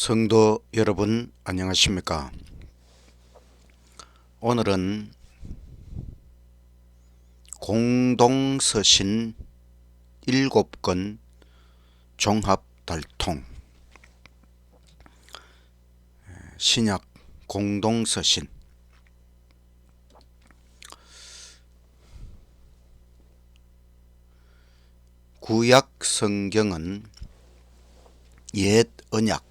성도 여러분 안녕하십니까? 오늘은 공동서신 일곱 권 종합 달통 신약 공동서신 구약 성경은 옛 언약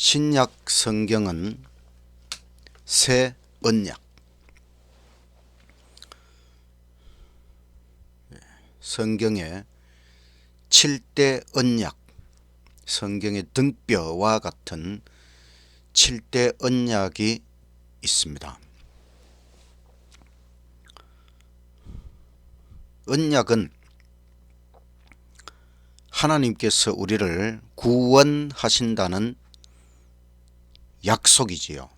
신약 성경은 새 언약 성경의 7대 언약 성경의 등뼈와 같은 7대 언약이 있습니다. 언약은 하나님께서 우리를 구원하신다는 약속이지요.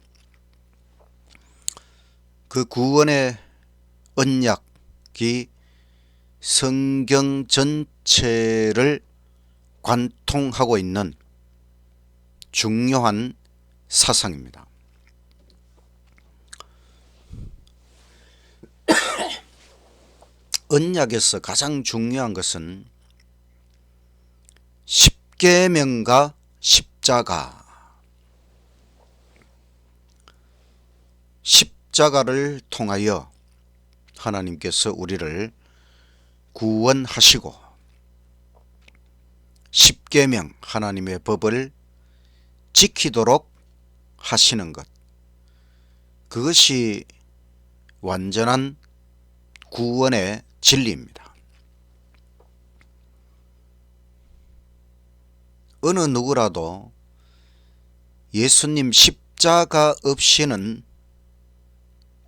그 구원의 언약이 성경 전체를 관통하고 있는 중요한 사상입니다. 언약에서 가장 중요한 것은 십계명과 십자가 십자가를 통하여 하나님께서 우리를 구원하시고 십계명 하나님의 법을 지키도록 하시는 것 그것이 완전한 구원의 진리입니다. 어느 누구라도 예수님 십자가 없이는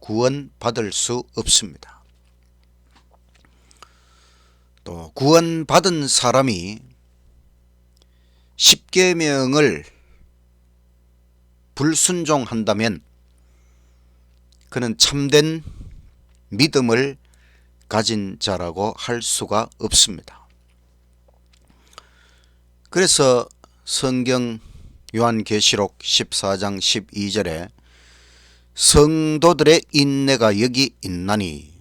구원받을 수 없습니다. 또 구원받은 사람이 십계명을 불순종한다면 그는 참된 믿음을 가진 자라고 할 수가 없습니다. 그래서 성경 요한계시록 14장 12절에 성도들의 인내가 여기 있나니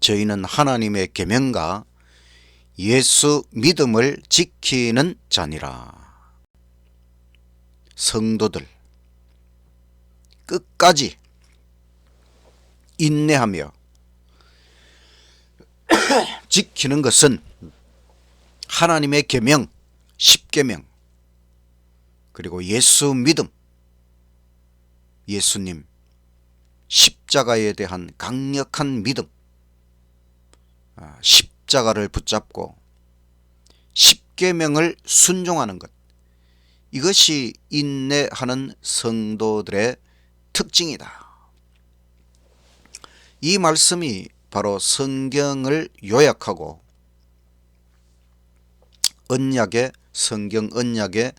저희는 하나님의 계명과 예수 믿음을 지키는 자니라. 성도들 끝까지 인내하며 지키는 것은 하나님의 계명, 십계명 그리고 예수 믿음 예수님 십자가에 대한 강력한 믿음 아, 십자가를 붙잡고 십계명을 순종하는 것 이것이 인내하는 성도들의 특징이다. 이 말씀이 바로 성경을 요약하고 언약의 성경 언약의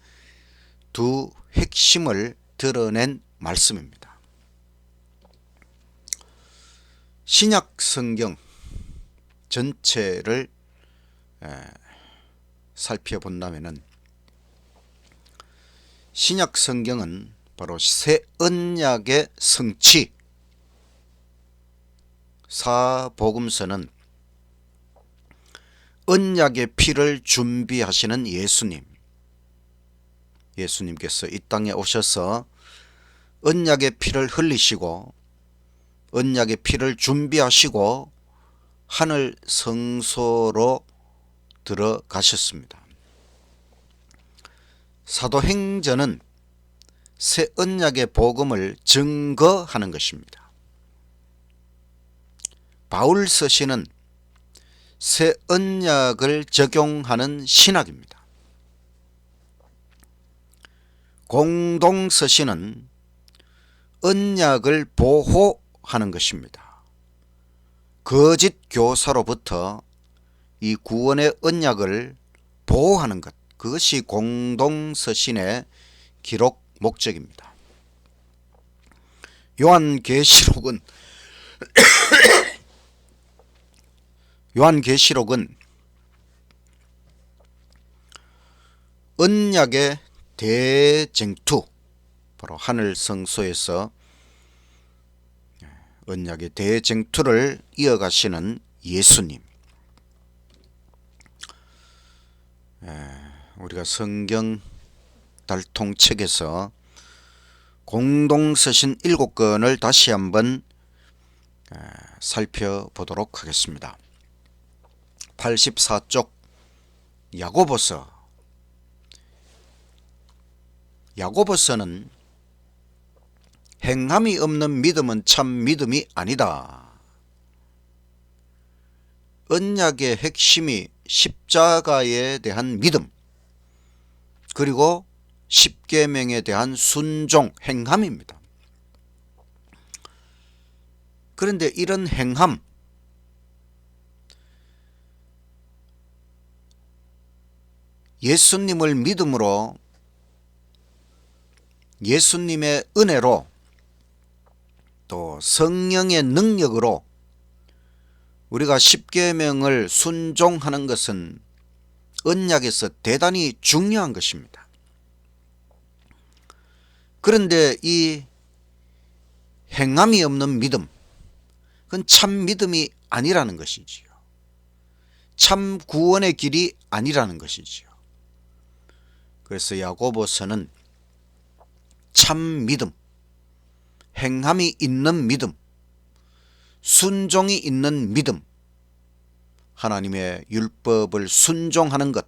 두 핵심을 드러낸 말씀입니다. 신약 성경 전체를 살펴본다면은 신약 성경은 바로 새 언약의 성취 사복음서는 언약의 피를 준비하시는 예수님 예수님께서 이 땅에 오셔서 언약의 피를 흘리시고 언약의 피를 준비하시고 하늘 성소로 들어가셨습니다. 사도행전은 새 언약의 복음을 증거하는 것입니다. 바울 서신은 새 언약을 적용하는 신학입니다. 공동 서신은 언약을 보호하는 것입니다. 거짓 교사로부터 이 구원의 언약을 보호하는 것 그것이 공동서신의 기록 목적입니다. 요한계시록은 요한계시록은 언약의 대쟁투 바로 하늘 성소에서 언약의 대쟁투를 이어가시는 예수님. 우리가 성경 달통책에서 공동 서신 일곱 건을 다시 한번 살펴보도록 하겠습니다. 84쪽 야고보서 야고보서는 행함이 없는 믿음은 참 믿음이 아니다. 언약의 핵심이 십자가에 대한 믿음 그리고 십계명에 대한 순종 행함입니다. 그런데 이런 행함 예수님을 믿음으로 예수님의 은혜로 또 성령의 능력으로 우리가 십계명을 순종하는 것은 언약에서 대단히 중요한 것입니다. 그런데 이 행함이 없는 믿음, 그건 참 믿음이 아니라는 것이지요. 참 구원의 길이 아니라는 것이지요. 그래서 야고보서는 참 믿음, 행함이 있는 믿음, 순종이 있는 믿음, 하나님의 율법을 순종하는 것,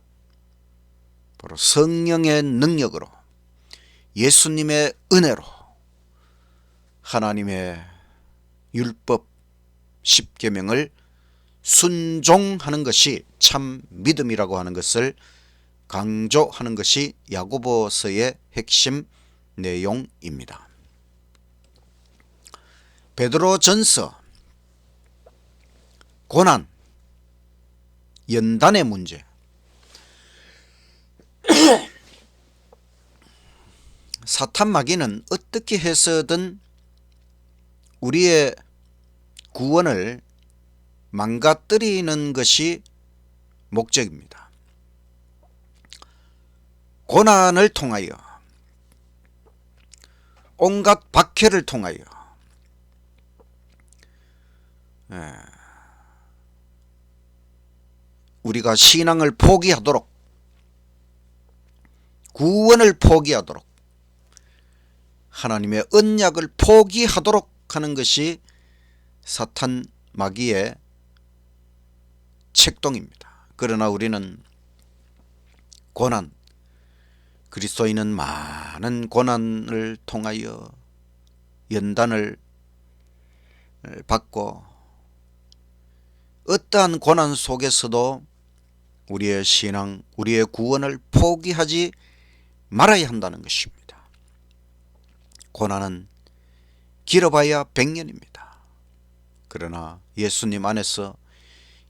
바로 성령의 능력으로 예수님의 은혜로 하나님의 율법 십계명을 순종하는 것이 참 믿음이라고 하는 것을 강조하는 것이 야고보서의 핵심 내용입니다. 베드로 전서 고난 연단의 문제 사탄 마귀는 어떻게 해서든 우리의 구원을 망가뜨리는 것이 목적입니다. 고난을 통하여 온갖 박해를 통하여 예, 우리가 신앙을 포기하도록 구원을 포기하도록 하나님의 언약을 포기하도록 하는 것이 사탄 마귀의 책동입니다. 그러나 우리는 고난, 그리스도인은 많은 고난을 통하여 연단을 받고 어떠한 고난 속에서도 우리의 신앙, 우리의 구원을 포기하지 말아야 한다는 것입니다. 고난은 길어봐야 백년입니다. 그러나 예수님 안에서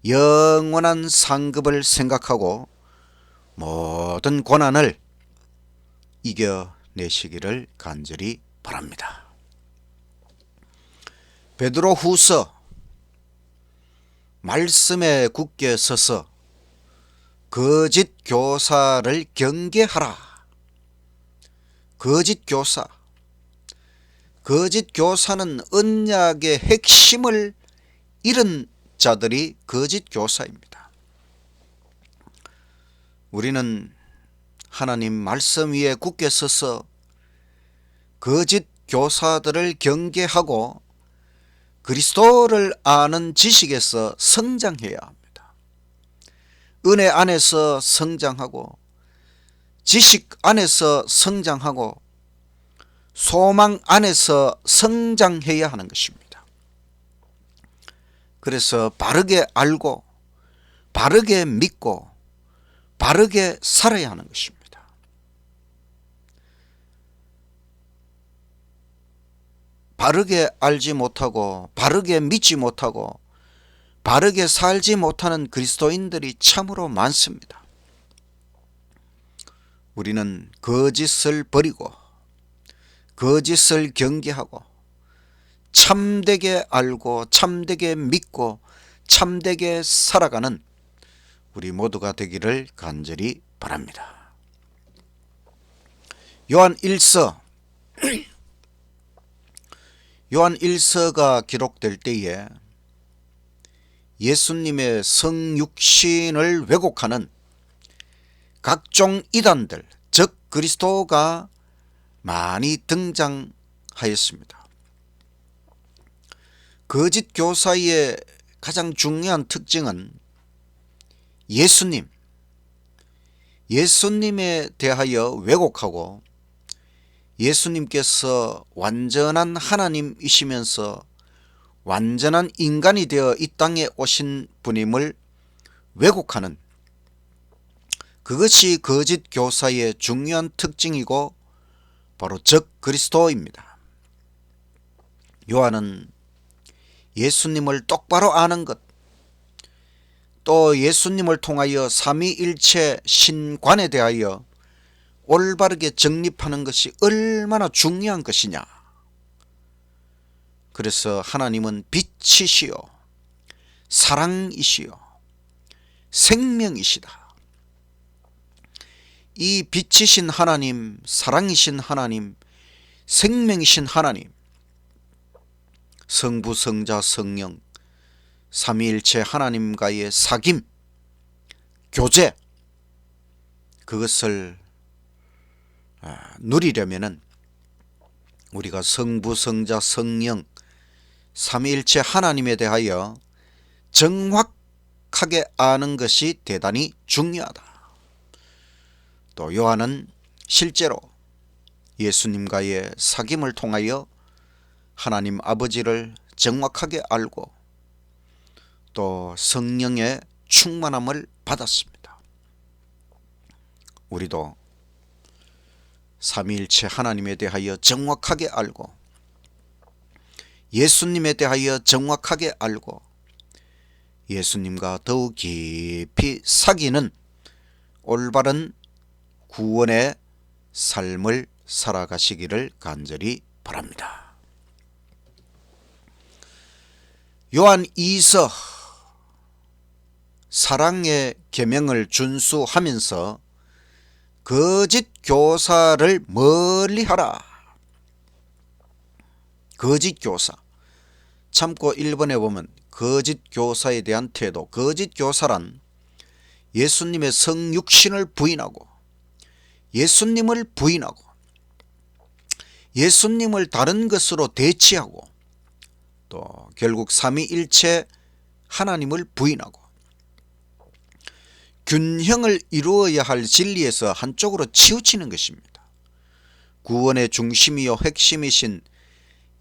영원한 상급을 생각하고 모든 고난을 이겨내시기를 간절히 바랍니다. 베드로 후서 말씀에 굳게 서서 거짓 교사를 경계하라. 거짓 교사. 거짓 교사는 언약의 핵심을 잃은 자들이 거짓 교사입니다. 우리는 하나님 말씀 위에 굳게 서서 거짓 교사들을 경계하고 그리스도를 아는 지식에서 성장해야 합니다. 은혜 안에서 성장하고 지식 안에서 성장하고 소망 안에서 성장해야 하는 것입니다. 그래서 바르게 알고 바르게 믿고 바르게 살아야 하는 것입니다. 바르게 알지 못하고 바르게 믿지 못하고 바르게 살지 못하는 그리스도인들이 참으로 많습니다. 우리는 거짓을 버리고 거짓을 경계하고 참되게 알고 참되게 믿고 참되게 살아가는 우리 모두가 되기를 간절히 바랍니다. 요한 1서 요한 1서가 기록될 때에 예수님의 성육신을 왜곡하는 각종 이단들 즉 그리스도가 많이 등장하였습니다. 거짓 교사의 가장 중요한 특징은 예수님, 예수님에 대하여 왜곡하고 예수님께서 완전한 하나님이시면서 완전한 인간이 되어 이 땅에 오신 분임을 왜곡하는 그것이 거짓 교사의 중요한 특징이고 바로 적 그리스도입니다. 요한은 예수님을 똑바로 아는 것, 또 예수님을 통하여 삼위일체 신관에 대하여 올바르게 정립하는 것이 얼마나 중요한 것이냐. 그래서 하나님은 빛이시요, 사랑이시요, 생명이시다. 이 빛이신 하나님, 사랑이신 하나님, 생명이신 하나님, 성부, 성자, 성령, 삼위일체 하나님과의 사귐, 교제, 그것을 아, 누리려면은 우리가 성부, 성자, 성령, 삼위일체 하나님에 대하여 정확하게 아는 것이 대단히 중요하다. 또 요한은 실제로 예수님과의 사귐을 통하여 하나님 아버지를 정확하게 알고 또 성령의 충만함을 받았습니다. 우리도 삼위일체 하나님에 대하여 정확하게 알고 예수님에 대하여 정확하게 알고 예수님과 더욱 깊이 사귀는 올바른 구원의 삶을 살아가시기를 간절히 바랍니다. 요한 2서 사랑의 계명을 준수하면서 거짓 교사를 멀리 하라. 거짓 교사. 참고 1번에 보면 거짓 교사에 대한 태도. 거짓 교사란 예수님의 성육신을 부인하고 예수님을 부인하고 예수님을 다른 것으로 대치하고 또 결국 삼위일체 하나님을 부인하고 균형을 이루어야 할 진리에서 한쪽으로 치우치는 것입니다. 구원의 중심이요 핵심이신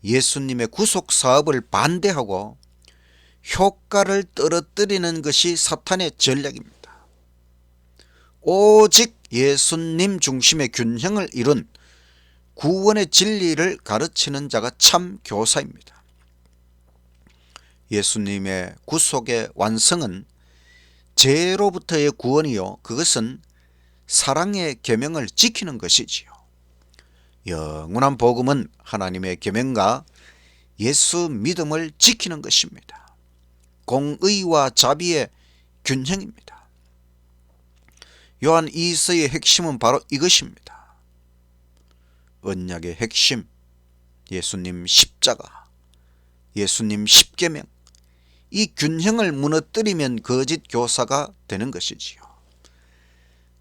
예수님의 구속 사업을 반대하고 효과를 떨어뜨리는 것이 사탄의 전략입니다. 오직 예수님 중심의 균형을 이룬 구원의 진리를 가르치는 자가 참 교사입니다. 예수님의 구속의 완성은 죄로부터의 구원이요 그것은 사랑의 계명을 지키는 것이지요. 영원한 복음은 하나님의 계명과 예수 믿음을 지키는 것입니다. 공의와 자비의 균형입니다. 요한 2서의 핵심은 바로 이것입니다. 언약의 핵심, 예수님 십자가, 예수님 십계명, 이 균형을 무너뜨리면 거짓 교사가 되는 것이지요.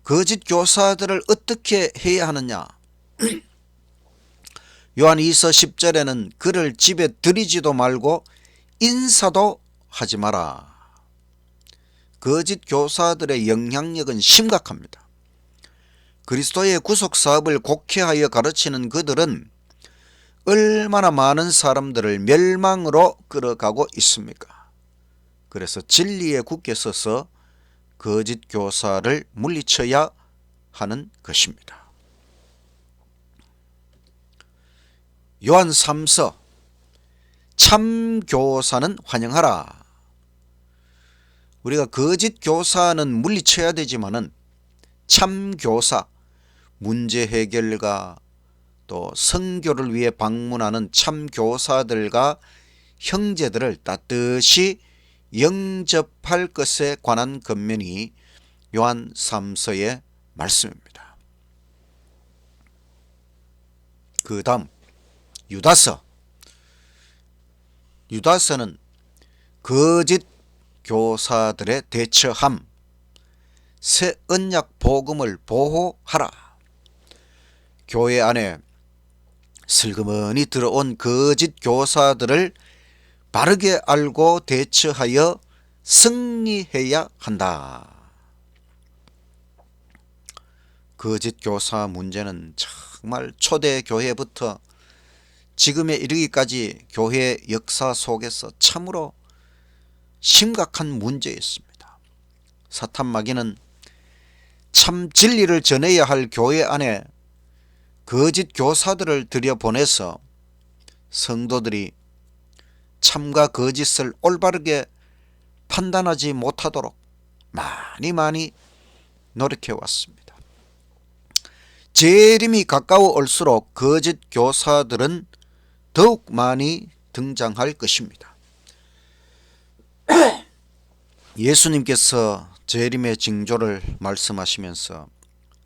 거짓 교사들을 어떻게 해야 하느냐? 요한 2서 10절에는 그를 집에 들이지도 말고 인사도 하지 마라. 거짓 교사들의 영향력은 심각합니다. 그리스도의 구속 사업을 곡해하여 가르치는 그들은 얼마나 많은 사람들을 멸망으로 끌어가고 있습니까? 그래서 진리에 굳게 서서 거짓 교사를 물리쳐야 하는 것입니다. 요한 3서 참 교사는 환영하라. 우리가 거짓 교사는 물리쳐야 되지만은 참 교사 문제 해결과 또 성교를 위해 방문하는 참 교사들과 형제들을 따뜻이 영접할 것에 관한 겉면이 요한 3서의 말씀입니다. 그 다음 유다서 유다서는 거짓 교사들의 대처함 새 언약 복음을 보호하라 교회 안에 슬그머니 들어온 거짓 교사들을 바르게 알고 대처하여 승리해야 한다. 거짓 교사 문제는 정말 초대 교회부터 지금에 이르기까지 교회 역사 속에서 참으로 심각한 문제였습니다. 사탄 마귀는 참 진리를 전해야 할 교회 안에 거짓 교사들을 들여보내서 성도들이 참과 거짓을 올바르게 판단하지 못하도록 많이 많이 노력해 왔습니다. 재림이 가까워 올수록 거짓 교사들은 더욱 많이 등장할 것입니다. 예수님께서 재림의 징조를 말씀하시면서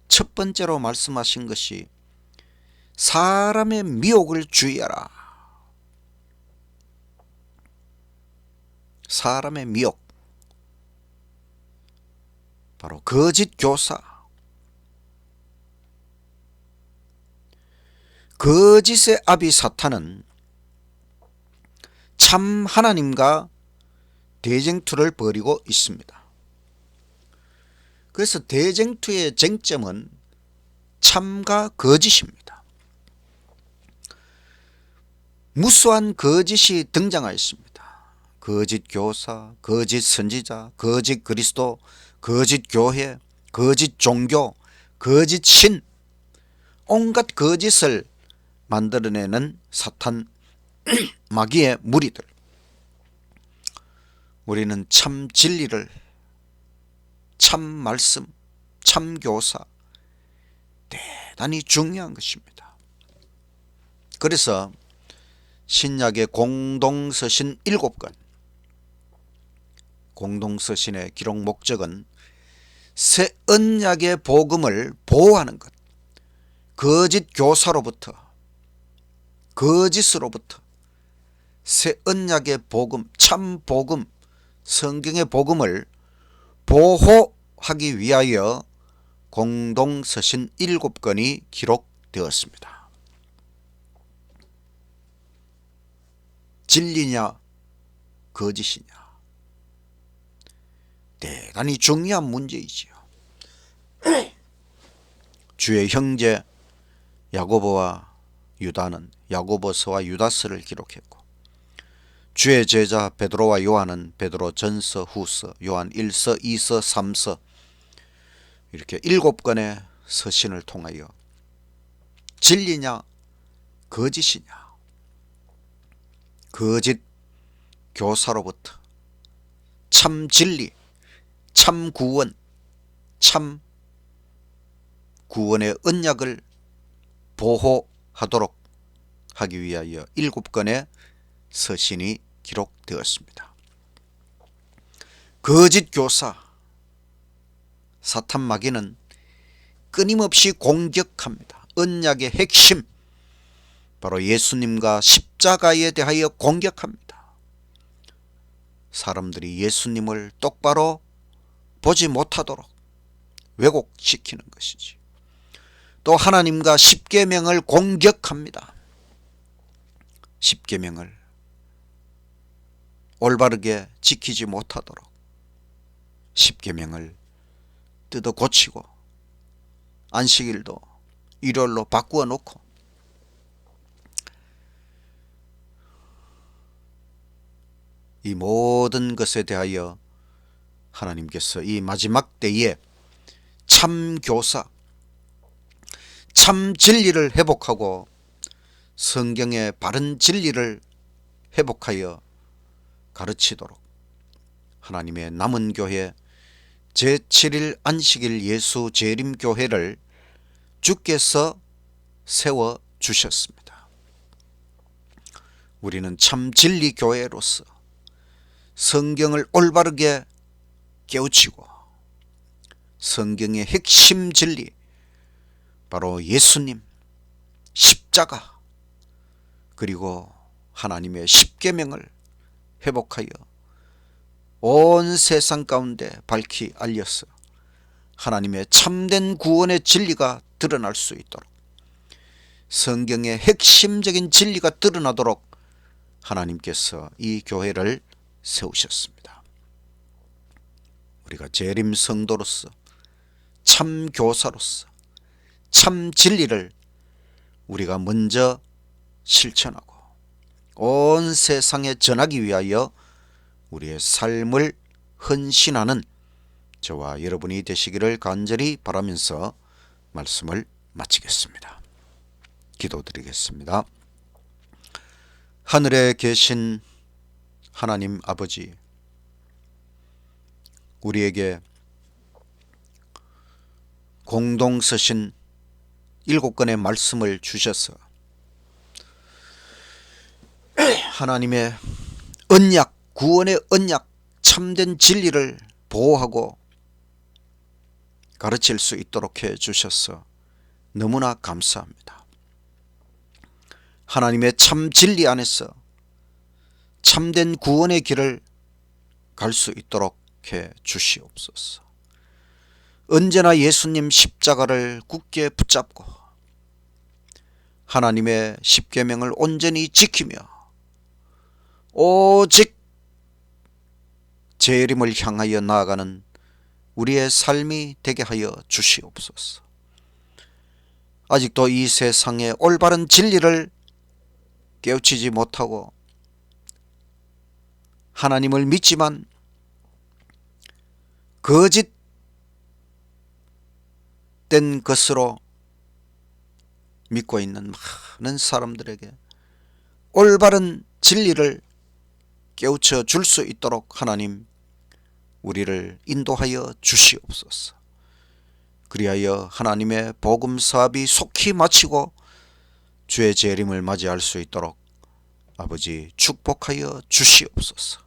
첫 번째로 말씀하신 것이 사람의 미혹을 주의하라. 사람의 미혹. 바로 거짓 교사. 거짓의 아비 사탄은 참 하나님과 대쟁투를 벌이고 있습니다. 그래서 대쟁투의 쟁점은 참과 거짓입니다. 무수한 거짓이 등장하였습니다. 거짓 교사, 거짓 선지자, 거짓 그리스도, 거짓 교회, 거짓 종교, 거짓 신, 온갖 거짓을 만들어내는 사탄 마귀의 무리들. 우리는 참 진리를, 참 말씀, 참 교사, 대단히 중요한 것입니다. 그래서 신약의 공동서신 일곱 권 공동서신의 기록 목적은 새 언약의 복음을 보호하는 것 거짓 교사로부터 거짓으로부터 새 언약의 복음 참 복음 성경의 복음을 보호하기 위하여 공동서신 일곱 건이 기록되었습니다. 진리냐 거짓이냐 대단히 중요한 문제이지요. 주의 형제 야고보와 유다는 야고보서와 유다서를 기록했고 주의 제자 베드로와 요한은 베드로 전서 후서 요한 1서 2서 3서 이렇게 일곱 건의 서신을 통하여 진리냐 거짓이냐 거짓 교사로부터 참 진리, 참 구원, 참 구원의 언약을 보호하도록 하기 위하여 일곱 건의 서신이 기록되었습니다. 거짓 교사 사탄 마귀는 끊임없이 공격합니다. 언약의 핵심 바로 예수님과 십자가에 대하여 공격합니다. 사람들이 예수님을 똑바로 보지 못하도록 왜곡시키는 것이지. 또 하나님과 십계명을 공격합니다. 십계명을 올바르게 지키지 못하도록 십계명을 뜯어 고치고 안식일도 일요일로 바꾸어 놓고 이 모든 것에 대하여 하나님께서 이 마지막 때에 참 교사, 참 진리를 회복하고 성경의 바른 진리를 회복하여 가르치도록 하나님의 남은 교회 제7일 안식일 예수 재림교회를 주께서 세워 주셨습니다. 우리는 참 진리 교회로서 성경을 올바르게 깨우치고 성경의 핵심 진리 바로 예수님 십자가 그리고 하나님의 십계명을 회복하여 온 세상 가운데 밝히 알려서 하나님의 참된 구원의 진리가 드러날 수 있도록 성경의 핵심적인 진리가 드러나도록 하나님께서 이 교회를 세우셨습니다. 우리가 재림 성도로서 참 교사로서 참 진리를 우리가 먼저 실천하고 온 세상에 전하기 위하여 우리의 삶을 헌신하는 저와 여러분이 되시기를 간절히 바라면서 말씀을 마치겠습니다. 기도드리겠습니다. 하늘에 계신 하나님 아버지, 우리에게 공동 서신 일곱 건의 말씀을 주셔서 하나님의 언약, 구원의 언약, 참된 진리를 보호하고 가르칠 수 있도록 해 주셔서 너무나 감사합니다. 하나님의 참 진리 안에서 참된 구원의 길을 갈 수 있도록 해 주시옵소서. 언제나 예수님 십자가를 굳게 붙잡고 하나님의 십계명을 온전히 지키며 오직 재림을 향하여 나아가는 우리의 삶이 되게 하여 주시옵소서. 아직도 이 세상의 올바른 진리를 깨우치지 못하고 하나님을 믿지만 거짓된 것으로 믿고 있는 많은 사람들에게 올바른 진리를 깨우쳐 줄 수 있도록 하나님 우리를 인도하여 주시옵소서. 그리하여 하나님의 복음 사업이 속히 마치고 주의 재림을 맞이할 수 있도록 아버지 축복하여 주시옵소서.